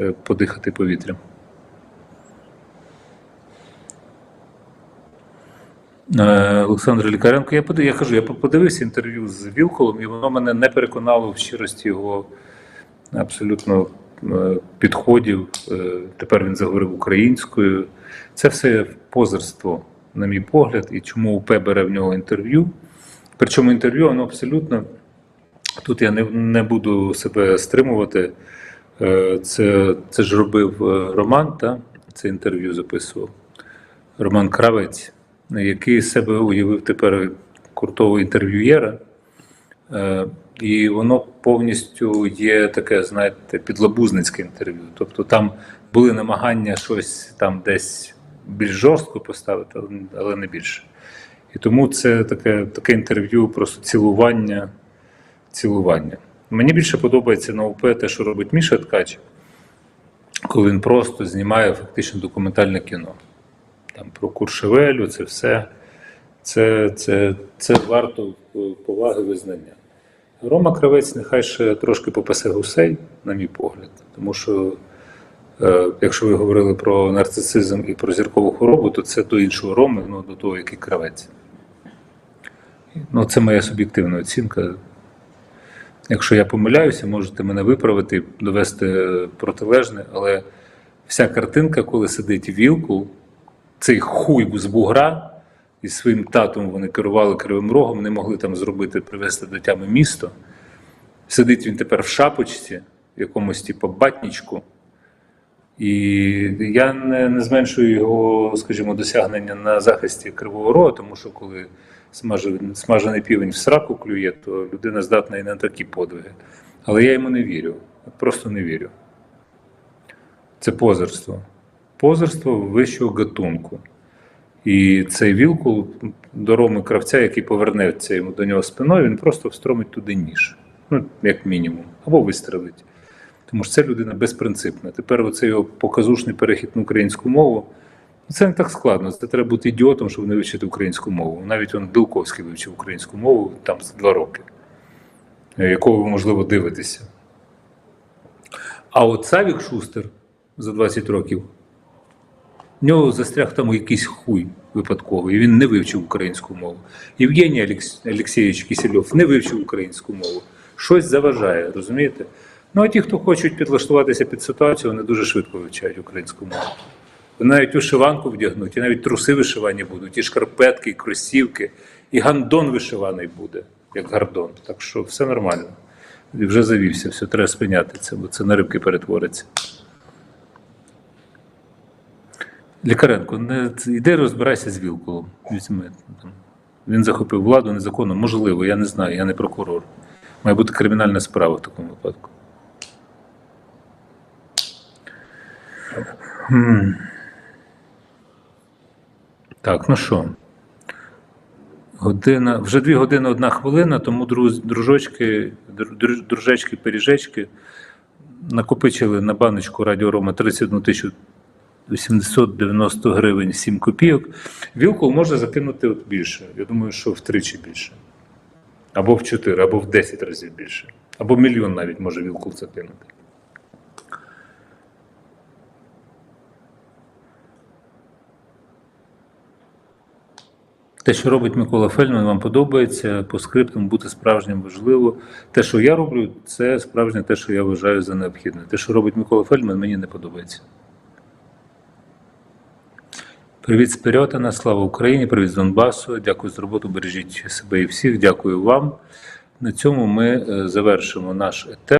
е, подихати повітрям. Е, Олександр Лікаренко, я, я кажу, я подивився інтерв'ю з Вілколом, і воно мене не переконало в щирості його абсолютно е, підходів. Тепер він заговорив українською. Це все позерство, на мій погляд, і чому УП бере в нього інтерв'ю. Причому інтерв'ю воно абсолютно. Тут я не, не буду себе стримувати. Е, Це, це ж робив е, Роман, та? це інтерв'ю записував. Роман Кравець, який себе уявив тепер крутого інтерв'юєра. Е, І воно повністю є таке, знаєте, підлабузницьке інтерв'ю. Тобто там були намагання щось там десь більш жорстко поставити, але не більше. І тому це таке, таке інтерв'ю, просто цілування, цілування. Мені більше подобається на УП те, що робить Міша Ткач, коли він просто знімає фактично документальне кіно. Там про Куршевелю, це все. Це, це, це варто поваги визнання. Рома Кравець нехай ще трошки попасе гусей, на мій погляд. Тому що, е, якщо ви говорили про нарцисизм і про зіркову хворобу, то це до іншого Роми, ну, до того, який кравець. Ну, це моя суб'єктивна оцінка. Якщо я помиляюся, можете мене виправити, довести протилежне, але вся картинка, коли сидить вілку, цей хуй з бугра, і своїм татом вони керували кривим рогом, не могли там зробити, привезти до тями місто. Сидить він тепер в шапочці, в якомусь типу батнічку. І я не, не зменшую його, скажімо, досягнення на захисті Кривого Рога, тому що коли смажений, смажений півень в сраку клює, то людина здатна і на такі подвиги. Але я йому не вірю. Просто не вірю. Це позерство. Позерство вищого гатунку. І цей вілкул до Роми кравця, який повернеться йому до нього спиною, він просто встромить туди ніж. Ну, як мінімум, або вистрелить. Тому що це людина безпринципна. Тепер оцей його показушний перехід на українську мову. ну, Це не так складно. Це треба бути ідіотом, щоб не вивчити українську мову. Навіть он Білковський вивчив українську мову там за два роки, е, якого ви, можливо, дивитеся. А от Савік Шустер за 20 років, в нього застряг там якийсь хуй випадковий, і він не вивчив українську мову. Євгеній Олекс... Олексійович Кисельов не вивчив українську мову. Щось заважає, розумієте? Ну а ті, хто хочуть підлаштуватися під ситуацію, вони дуже швидко вивчають українську мову. Вони навіть вишиванку вдягнуть, і навіть труси вишивані будуть, і шкарпетки, і кросівки, і гандон вишиваний буде, як гардон. Так що все нормально. І вже завівся, все треба спиняти це, бо це на рибки перетвориться. Лікаренко, не іди розбирайся з Вілкулом. Візьми. Він захопив владу незаконно. Можливо, я не знаю, я не прокурор. Має бути кримінальна справа в такому випадку. Так, ну що? Година, вже дві години одна хвилина, тому друз, дружочки, друж- дружечки, пиріжечки накопичили на баночку Радіо Рома 31 тисячу 890 гривень 7 копійок. Вілкул може закинути от більше. Я думаю, що втричі більше. Або в 4, або в 10 разів більше. Або мільйон навіть може Вілкул закинути. Те, що робить Микола Фельдман, вам подобається, по скриптам бути справжнім важливо. Те, що я роблю, це справжнє те, що я вважаю за необхідне. Те, що робить Микола Фельдман, мені не подобається. Привіт з Перьотина, слава Україні, привіт з Донбасу. Дякую за роботу. Бережіть себе і всіх. Дякую вам. На цьому ми е, завершимо наш етер.